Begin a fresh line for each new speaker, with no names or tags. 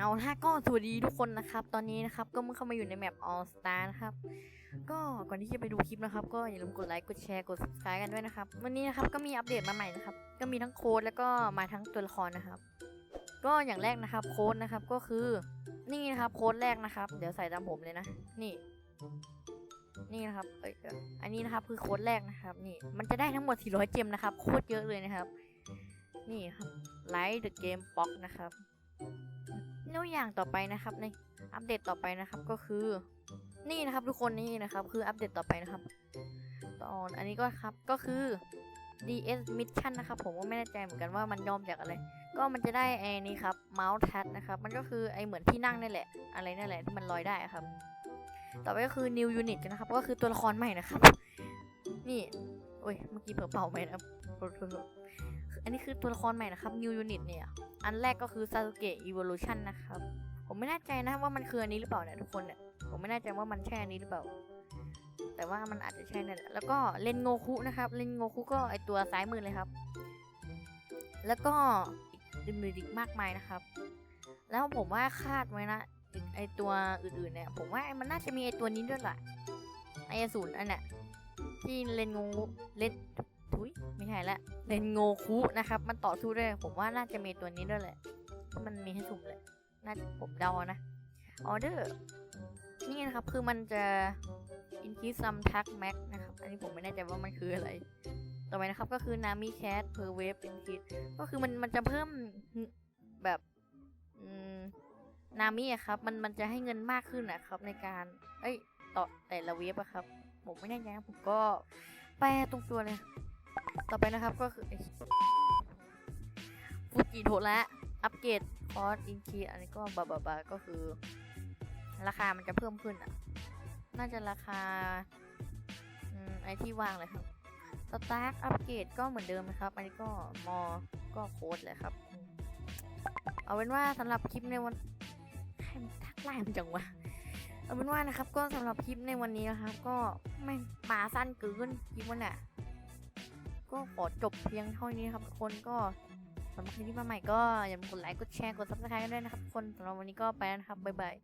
เอาถ้าก็สวัสดีทุกคนนะครับ ตอนนี้นะครับก็มึงเข้ามาอยู่ในแมป All Star นะครับ ก็ก่อนที่จะไปดูคลิปนะครับ ก็อย่าลืมกดไลค์กดแชร์กด subscribe กันด้วยนะครับ วันนี้นะครับก็มีอัปเดตมาใหม่นะครับ ก็มีทั้งโค้ดแล้วก็มาทั้งตัวละครนะครับ ก็อย่างแรกนะครับโค้ดนะครับก็คือ นี่นะครับโค้ดแรกนะครับ เดี๋ยวใส่ตามผมเลยนะ นี่ นี่นะครับเอ้ยอันนี้นะครับคือโค้ดแรกนะครับ นี่มันจะได้ทั้งหมด 400 เจมนะครับโคตรเยอะเลยนะครับ นี่ครับไลท์เดอะเกมบ็อกนะครับ แล้วอย่างต่อไปนะครับในอัปเดตต่อไปนะครับก็คือ นี่นะครับทุกคนนี่นะครับ คืออัปเดตต่อไปนะครับ ตอนอันนี้ก็ครับก็คือ DS Mission นะครับ ผมก็ไม่แน่ใจเหมือนกันว่ามันย่อมจากอะไร ก็มันจะได้ไอ้นี่ครับเมาส์ทัชนะครับ มันก็คือไอ้เหมือนที่นั่งนี่แหละ อะไรนั่นแหละที่มันลอยได้ครับ ต่อไปก็คือ New Unit นะครับ ก็คือตัวละครใหม่นะครับ นี่โอ้ยเมื่อกี้เผลอเป่าไปนะ อันนี้คือตัวละครใหม่นะครับ New Unit เนี่ย อันแรกก็คือ Sasuke Evolution นะครับ ผมไม่แน่ใจนะว่ามันคืออันนี้หรือเปล่าเนี่ยทุกคนเนี่ย ผมไม่แน่ใจว่ามันใช่อันนี้หรือเปล่า แต่ว่ามันอาจจะใช่นั่นแหละ แล้วก็เลนโงคุนะครับ เลนโงคุก็ไอตัวซ้ายมือเลยครับ แล้วก็อีกอื่นๆอีกมากมายนะครับ แล้วผมว่าคาดไว้นะอีกไอตัวอื่นๆเนี่ย ผมว่ามันน่าจะมีไอตัวนี้ด้วยแหละไออสูรอันเนี้ยที่เลนโงคุเลน ทุยไม่ใช่ละเลนโงคุนะครับ มันต่อสู้ด้วยผมว่าน่าจะมีตัวนี้ด้วยแหละมันมีให้สุ่มเลยน่าจะผมเดานะออเดอร์นี่นะครับคือมันจะ increase some tag max นะครับ อันนี้ผมไม่แน่ใจว่ามันคืออะไร ต่อไปนะครับก็คือ nami cat per wave increase ก็คือมันมันจะเพิ่มแบบนามิอะครับ มันมันจะให้เงินมากขึ้นนะครับ ในการเอ้ยต่อแต่ละเวฟอะครับ ผมไม่แน่ใจนะผมก็แปลตรงตัวเลย ต่อไปนะครับก็คือฟูจิโทระอัปเกรดคอร์สอินคีอันนี้ก็บาบาบาก็คือ ราคามันจะเพิ่มขึ้นอะ น่าจะราคาอไอที่วางเลยครับสตาร์อัปเกรดก็เหมือนเดิมนะครับ อันนี้ก็มอ ก็โค้ดเลยครับ เอาเป็นว่าสำหรับคลิปในวันใครมันทักไลน์มันจังวะ เอาเป็นว่านะครับ ก็สำหรับคลิปในวันนี้นะครับ ก็ไม่มาสั้นเกินคลิปวันน่ะ ก็ขอจบเพียงเท่านี้นะครับทุกคนก็สำหรับคลิปที่มาใหม่ก็อย่าลืมกดไลค์กดแชร์กดซับสไครต์กันด้วยนะครับทุกคนสำหรับวันนี้ก็ไปแล้วนะครับบ๊ายบาย